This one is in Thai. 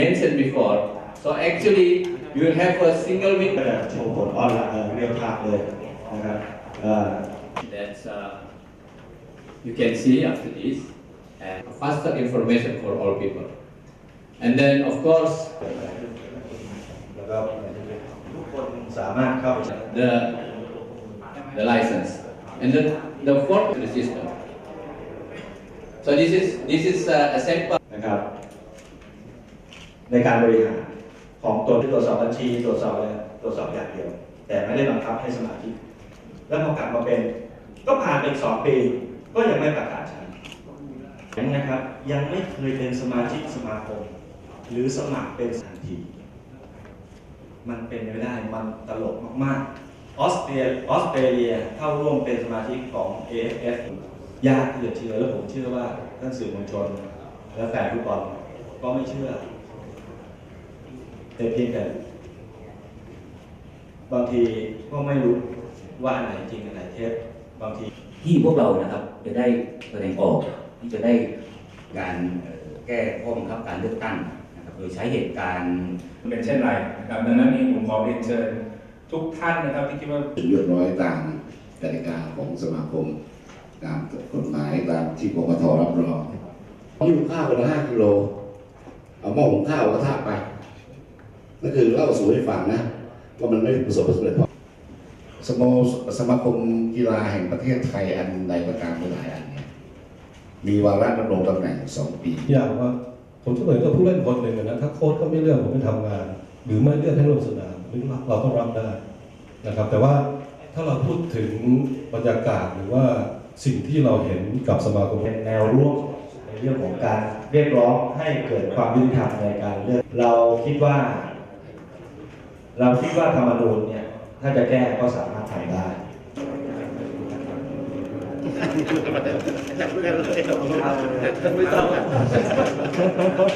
mentioned before. So actually, you will have a single ก็ window จะโชว์ผลออนไลน์เอ่อเรียลไทม์เลยนะครับเอ่อ that uh, you can see after this and faster information for all people. And then, of course, แล้วก็ทุกคนสามารถเข้าไป the the license and then the fourth the system. So this is this is uh, a sample. นะครับ ในการบริหารของตนที่ตรวจสอบบัญชีตรวจสอบอะไรตรวจสอบอย่างเดียว แต่ไม่ได้บังคับให้สมาชิก แล้วพอกลับมาเป็น ก็ผ่านไปสองปี ก็ยังไม่ประกาศใช้ยังนะครับ ยังไม่เคยเป็นสมาชิกสมาคม หรือสมัครเป็นทันที มันเป็นไม่ได้มันตลกมากๆออสเตรเลียออสเตรเลียเข้าร่วมเป็นสมาชิกของ AFF ยากที่จะเชื่อแล้วผมเชื่อว่าท่านสื่อมวลชน และแฟนฟุตบอลก็ไม่เชื่อ แต่เพียงแต่บางทีก็ไม่รู้ว่าอันไหนจริงอันไหนเท็จบางทีที่พวกเรานะครับ จะได้แสดงออกที่จะได้การเอ่อแก้ข้อบังคับการเลือกตั้งนะครับโดยใช้เหตุการณ์เป็นเช่นไรนะครับดังนั้นเองผมขอเรียนเชิญทุกท่านนะครับที่คิดว่าเรียบร้อยตามกติกาของสมาคม ตามกฎหมายตามที่กกตรับรองหิ้วข้าวคนละห้ากิโลเอาหม้อหุงข้าวกระทะไป นั่นคือเล่าสู่ให้ฟังนะว่ามันไม่ประสบความสำเร็จพอสโมสมาคมกีฬาแห่งประเทศไทยอันใดประการหลายอันเนี่ยมีวาระดำรงตำแหน่งสองปีอย่างว่าผมจะเหมือนกับผู้เล่นคนหนึ่งอะนะถ้าโค้ชเขาไม่เลือกผมไปทำงาน หรือไม่เลือกให้ลงสนามเราต้องรับได้นะครับ แต่ว่าถ้าเราพูดถึงบรรยากาศหรือว่าสิ่งที่เราเห็นกับสมาคมเป็นแนวร่วมในเรื่องของการเรียกร้องให้เกิดความยุติธรรมในการเลือกเราคิดว่า เราคิดว่าธรรมนูญเนี่ย ถ้าจะแก้ก็สามารถทำได้ไม่ต้อง